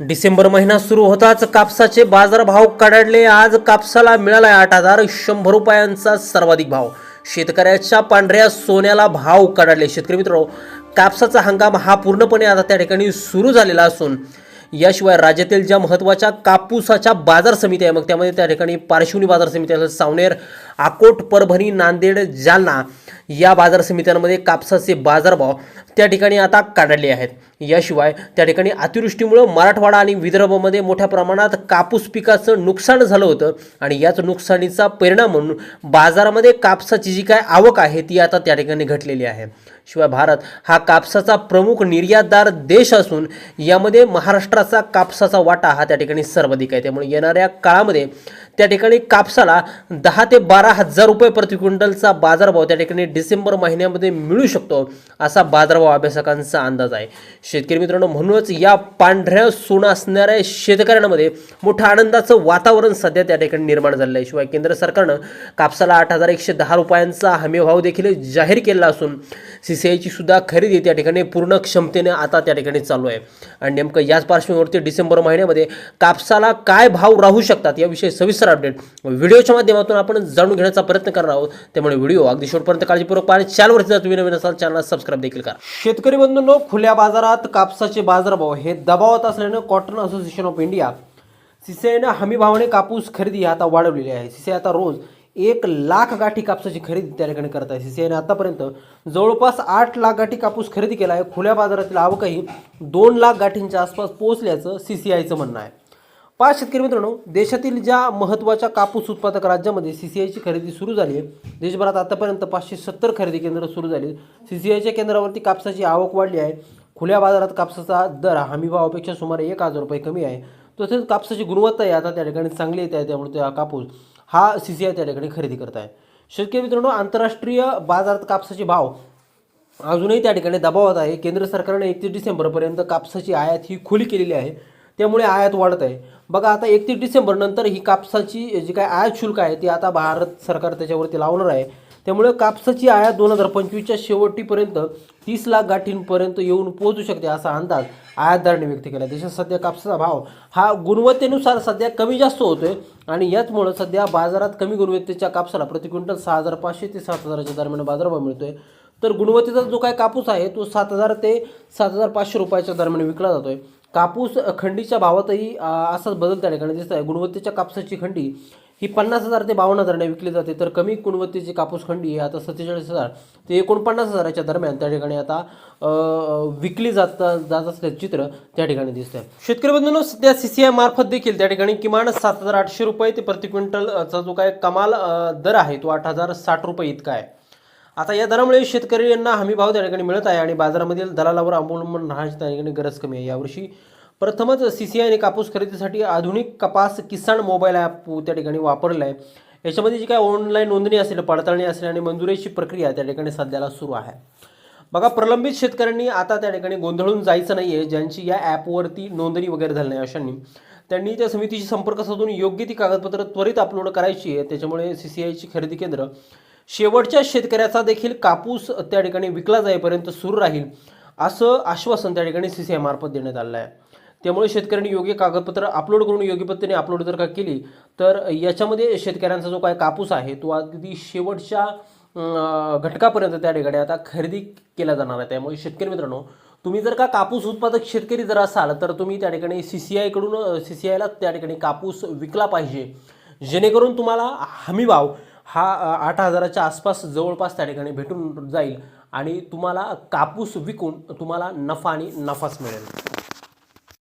डिसेंबर महिना सुरू होताच कापसाचे बाजारभाव कडाडले. आज कापसाला मिळाला आठ हजार शंभर रुपयांचा सर्वाधिक भाव. शेतकऱ्याच्या पांढऱ्या सोन्याला भाव कडाडले. शेतकरी मित्र कापसाचा हंगाम हा पूर्णपणे आता त्या ठिकाणी सुरू झालेला असून याशिवाय राज्यातील ज्या महत्त्वाच्या कापूसाच्या बाजार समिती आहे मग त्यामध्ये त्या ठिकाणी पार्श्वनी बाजार समिती असेल सावनेर आकोट परभणी नांदेड जालना या बाजार समित्यांमध्ये कापसाचे बाजारभाव त्या ठिकाणी आता काढले आहेत. याशिवाय त्या ठिकाणी अतिवृष्टीमुळं मराठवाडा आणि विदर्भामध्ये मोठ्या प्रमाणात कापूस पिकाचं नुकसान झालं होतं आणि याच नुकसानीचा परिणाम म्हणून बाजारामध्ये कापसाची जी काय आवक आहे ती आता त्या ठिकाणी घटलेली आहे. शिवाय भारत हा कापसाचा प्रमुख निर्यातदार देश असून यामध्ये महाराष्ट्राचा कापसाचा वाटा हा त्या ठिकाणी सर्वाधिक आहे. त्यामुळे येणाऱ्या काळामध्ये त्या ठिकाणी कापसाला दहा ते बारा हजार रुपये प्रति क्विंटलचा बाजारभाव त्या ठिकाणी डिसेंबर महिन्यामध्ये मिळू शकतो असा बाजारभाव अभ्यासकांचा अंदाज आहे. शेतकरी मित्रांनो म्हणूनच या पांढऱ्या सोन असणाऱ्या शेतकऱ्यांमध्ये मोठ्या आनंदाचं वातावरण सध्या त्या ठिकाणी निर्माण झालेलं आहे. शिवाय केंद्र सरकारनं कापसाला आठ हजार एकशे दहा रुपयांचा हमीभाव देखील जाहीर केला असून सी सी आयची सुद्धा खरेदी त्या ठिकाणी पूर्ण क्षमतेने आता त्या ठिकाणी चालू आहे. आणि नेमकं याच पार्श्वभूमीवरती डिसेंबर महिन्यामध्ये कापसाला काय भाव राहू शकतात याविषयी सविस्तर अपडेट व्हिडिओच्या माध्यमातून आपण जाणून घेण्याचा प्रयत्न करणार आहोत. त्यामुळे व्हिडिओ अगदी शेवटपर्यंत काळजीपूर्वक पाहणे. चॅनलवरती जर तुम्ही नवीन असाल चॅनल सबस्क्राईब देखील करा. शेतकरी बंधूंनो खुल्या बाजारात कापसाचे बाजारभाव हे दबावात असल्यानं कॉटन असोसिएशन ऑफ इंडिया सिसेनं हमी भावाने कापूस खरेदी आता वाढवलेली आहे. सिसे आता रोज एक लाख गाठी कापसाची खरेदी त्या ठिकाणी करत आहे. सीसीआयने आतापर्यंत जवळपास आठ लाख गाठी कापूस खरेदी केला आहे. खुल्या बाजारातील आवकही दोन लाख गाठींच्या आसपास पोहोचल्याचं सी सी आयचं म्हणणं आहे. पाच शेतकरी मित्रांनो देशातील ज्या महत्त्वाच्या कापूस उत्पादक राज्यामध्ये सी सी आयची खरेदी सुरू झाली आहे देशभरात आतापर्यंत पाचशे सत्तर खरेदी केंद्र सुरू झाली सी सी आयच्या केंद्रावरती कापसाची आवक वाढली आहे. खुल्या बाजारात कापसाचा दर हमीभावापेक्षा सुमारे एक हजार रुपये कमी आहे. तसेच कापसाची गुणवत्ता आहे आता त्या ठिकाणी चांगली येत आहे त्यामुळे त्या कापूस हा सी सी आय त्या ठिकाणी खरेदी करत आहे. शेतकरी मित्रांनो आंतरराष्ट्रीय बाजारात कापसाचे भाव अजूनही त्या ठिकाणी दबावात आहे. केंद्र सरकारने एकतीस डिसेंबरपर्यंत कापसाची आयात ही खुली केलेली आहे. त्यामुळे आयात वाढत आहे. बघा आता एकतीस डिसेंबरनंतर ही कापसाची जी काय आयात शुल्क आहे ती आता भारत सरकार त्याच्यावरती लावणार आहे. त्यामुळे कापसाची आयात दोन हजार पंचवीसच्या शेवटीपर्यंत तीस लाख गाठींपर्यंत येऊन पोहोचू शकते असा अंदाज आयातदाराने व्यक्त केला देशात सध्या कापसाचा भाव हा गुणवत्तेनुसार सध्या कमी जास्त होतोय आणि याचमुळं सध्या बाजारात कमी गुणवत्तेच्या कापसाला प्रति क्विंटल सहा हजार पाचशे ते सात हजाराच्या दरम्यान बाजारभाव मिळतोय. तर गुणवत्तेचा जो काय कापूस आहे तो सात हजार ते सात हजार पाचशे रुपयाच्या दरम्यान विकला जातोय. कापूस खंडीच्या भावातही असाच बदल त्या ठिकाणी दिसत आहे गुणवत्तेच्या कापसाची खंडी ही पन्नास हजार ते बावन्न हजाराने विकली जाते. तर कमी गुणवत्तेची कापूस खंडी ही आता सत्तेचाळीस हजार ते एकोणपन्नास हजाराच्या दरम्यान त्या ठिकाणी आता विकली जात जात असल्याचं चित्र त्या ठिकाणी दिसतंय. शेतकरी बंधूंनो सध्या सी सी आय मार्फत देखील त्या ठिकाणी किमान सात हजार आठशे रुपये ते प्रति क्विंटलचा जो काय कमाल दर आहे तो आठ हजार साठ रुपये इतका आहे. आता या दरामुळे शेतकऱ्यांना हमी भाव त्या ठिकाणी मिळत आहे आणि बाजारामधील दलालावर अवलंबून राहण्याची त्या ठिकाणी गरज कमी आहे. यावर्षी प्रथमच सी सी आयने कापूस खरेदीसाठी आधुनिक कपास किसान मोबाईल ॲप त्या ठिकाणी वापरलं आहे. याच्यामध्ये जी काय ऑनलाईन नोंदणी असेल पडताळणी असेल आणि मंजुरीची प्रक्रिया त्या ठिकाणी सध्याला सुरू आहे. बघा प्रलंबित शेतकऱ्यांनी आता त्या ठिकाणी गोंधळून जायचं नाही आहे ज्यांची या ॲपवरती नोंदणी वगैरे झाली नाही अशांनी त्यांनी त्या समितीशी संपर्क साधून योग्य ती कागदपत्र त्वरित अपलोड करायची आहे. त्याच्यामुळे सी सी आयची खरेदी केंद्र शेवटच्या शेतकऱ्याचा देखील कापूस त्या ठिकाणी विकला जाईपर्यंत सुरू राहील असं आश्वासन त्या ठिकाणी सी सी आय मार्फत देण्यात आलं आहे त्यामुळे शेतकऱ्यांनी योग्य कागदपत्र अपलोड करून योग्य पद्धतीने अपलोड जर का केली तर याच्यामध्ये शेतकऱ्यांचा जो काय कापूस आहे तो अगदी शेवटच्या घटकापर्यंत त्या ठिकाणी आता खरेदी केला जाणार आहे. त्यामुळे शेतकरी मित्रांनो तुम्ही जर का कापूस उत्पादक शेतकरी जर असाल तर तुम्ही त्या ठिकाणी सी सी आयकडून सी सी आयला त्या ठिकाणी कापूस विकला पाहिजे. जेणेकरून तुम्हाला हमी भाव हा आठ हजाराच्या आसपास जवळपास त्या ठिकाणी भेटून जाईल आणि तुम्हाला कापूस विकून तुम्हाला नफा आणि नफाच मिळेल.